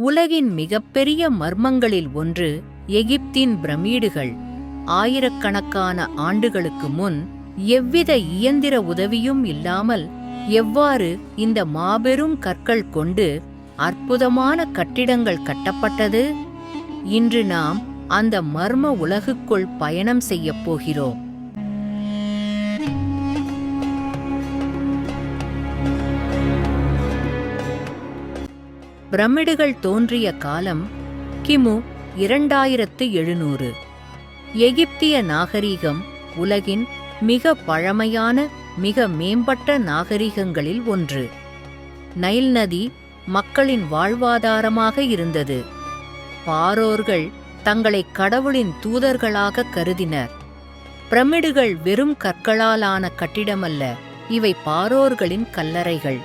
உலகின் மிகப்பெரிய மர்மங்களில் ஒன்று எகிப்தின் பிரமீடுகள். ஆயிரக்கணக்கான ஆண்டுகளுக்கு முன் எவ்வித இயந்திர உதவியும் இல்லாமல் எவ்வாறு இந்த மாபெரும் கற்கள் கொண்டு அற்புதமான கட்டிடங்கள் கட்டப்பட்டது? இன்று நாம் அந்த மர்ம உலகுக்குள் பயணம் செய்யப் போகிறோம். பிரமிடுகள் தோன்றிய காலம் கிமு இரண்டாயிரத்து எழுநூறு. எகிப்திய நாகரீகம் உலகின் மிக பழமையான மிக மேம்பட்ட நாகரிகங்களில் ஒன்று. நைல் நதி மக்களின் வாழ்வாதாரமாக இருந்தது. பாரோர்கள் தங்களை கடவுளின் தூதர்களாக கருதினர். பிரமிடுகள் வெறும் கற்களாலான கட்டிடமல்ல இவை பாரோர்களின் கல்லறைகள்.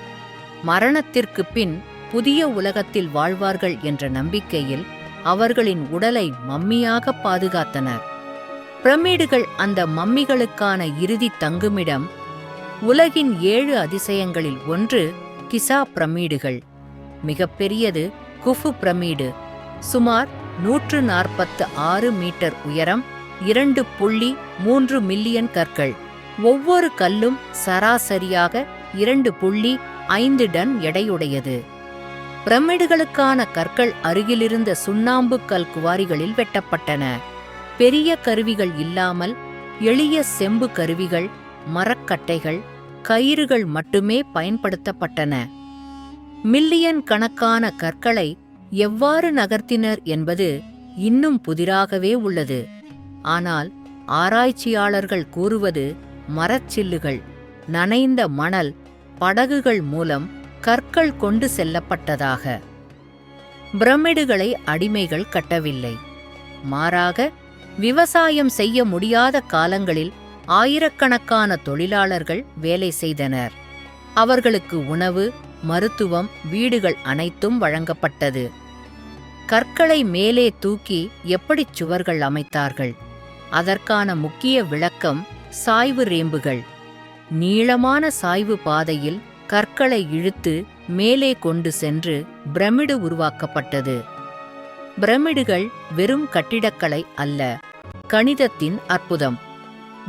மரணத்திற்குப் பின் புதிய உலகத்தில் வாழ்வார்கள் என்ற நம்பிக்கையில் அவர்களின் உடலை மம்மியாக பாதுகாத்தனர். பிரமிடுகள் அந்த மம்மிகளுக்கான இறுதி தங்குமிடம் உலகின் ஏழு அதிசயங்களில் ஒன்று கிசா பிரமிடுகள். மிகப்பெரியது குஃபு பிரமிடு சுமார் நூற்று நாற்பத்து ஆறு மீட்டர் உயரம் இரண்டு புள்ளி மூன்று மில்லியன் கற்கள். ஒவ்வொரு கல்லும் சராசரியாக இரண்டு புள்ளி ஐந்து டன் எடையுடையது. பிரமிடுகளுக்கான கற்கள் அருகிலிருந்த சுண்ணாம்பு கல் குவாரிகளில் வெட்டப்பட்டன. பெரிய கருவிகள் இல்லாமல் எளிய செம்பு கருவிகள் மரக்கட்டைகள் கயிறுகள் மட்டுமே பயன்படுத்தப்பட்டன. மில்லியன் கணக்கான கற்களை எவ்வாறு நகர்த்தினர் என்பது இன்னும் புதிராகவே உள்ளது. ஆனால் ஆராய்ச்சியாளர்கள் கூறுவது மரச்சில்லுகள் நனைந்த மணல் படகுகள் மூலம் கற்கள் கொண்டு செல்லப்பட்டதாக. பிரமிடுகளை அடிமைகள் கட்டவில்லை. மாறாக விவசாயம் செய்ய முடியாத காலங்களில் ஆயிரக்கணக்கான தொழிலாளர்கள் வேலை செய்தனர். அவர்களுக்கு உணவு மருத்துவம் வீடுகள் அனைத்தும் வழங்கப்பட்டது. கற்களை மேலே தூக்கி எப்படிச் சுவர்கள் அமைத்தார்கள்? அதற்கான முக்கிய விளக்கம் சாய்வு ரேம்புகள். நீளமான சாய்வு பாதையில் கற்களை இழுத்து மேலே கொண்டு சென்று பிரமிடு உருவாக்கப்பட்டது. பிரமிடுகள் வெறும் கட்டிடக்கலை அல்ல கணிதத்தின் அற்புதம்.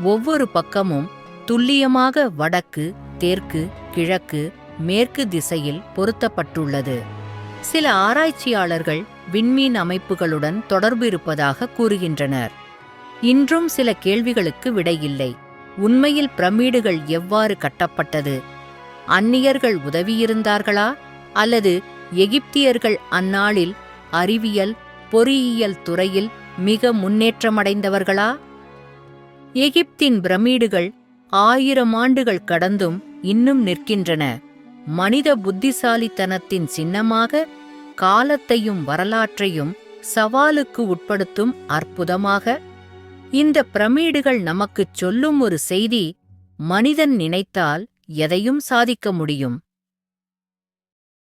ஒவ்வொரு பக்கமும் துல்லியமாக வடக்கு தெற்கு கிழக்கு மேற்கு திசையில் பொருத்தப்பட்டுள்ளது. சில ஆராய்ச்சியாளர்கள் விண்மீன் அமைப்புகளுடன் தொடர்பு இருப்பதாக கூறுகின்றனர். இன்றும் சில கேள்விகளுக்கு விடையில்லை. உண்மையில் பிரமிடுகள் எவ்வாறு கட்டப்பட்டது? அந்நியர்கள் உதவியிருந்தார்களா? அல்லது எகிப்தியர்கள் அந்நாளில் அறிவியல் பொறியியல் துறையில் மிக முன்னேற்றமடைந்தவர்களா? எகிப்தின் பிரமிடுகள் ஆயிரம் ஆண்டுகள் கடந்தும் இன்னும் நிற்கின்றன. மனித புத்திசாலித்தனத்தின் சின்னமாக காலத்தையும் வரலாற்றையும் சவாலுக்கு உட்படுத்தும் அற்புதமாக. இந்த பிரமிடுகள் நமக்குச் சொல்லும் ஒரு செய்தி மனிதன் நினைத்தால் எதையும் சாதிக்க முடியும்.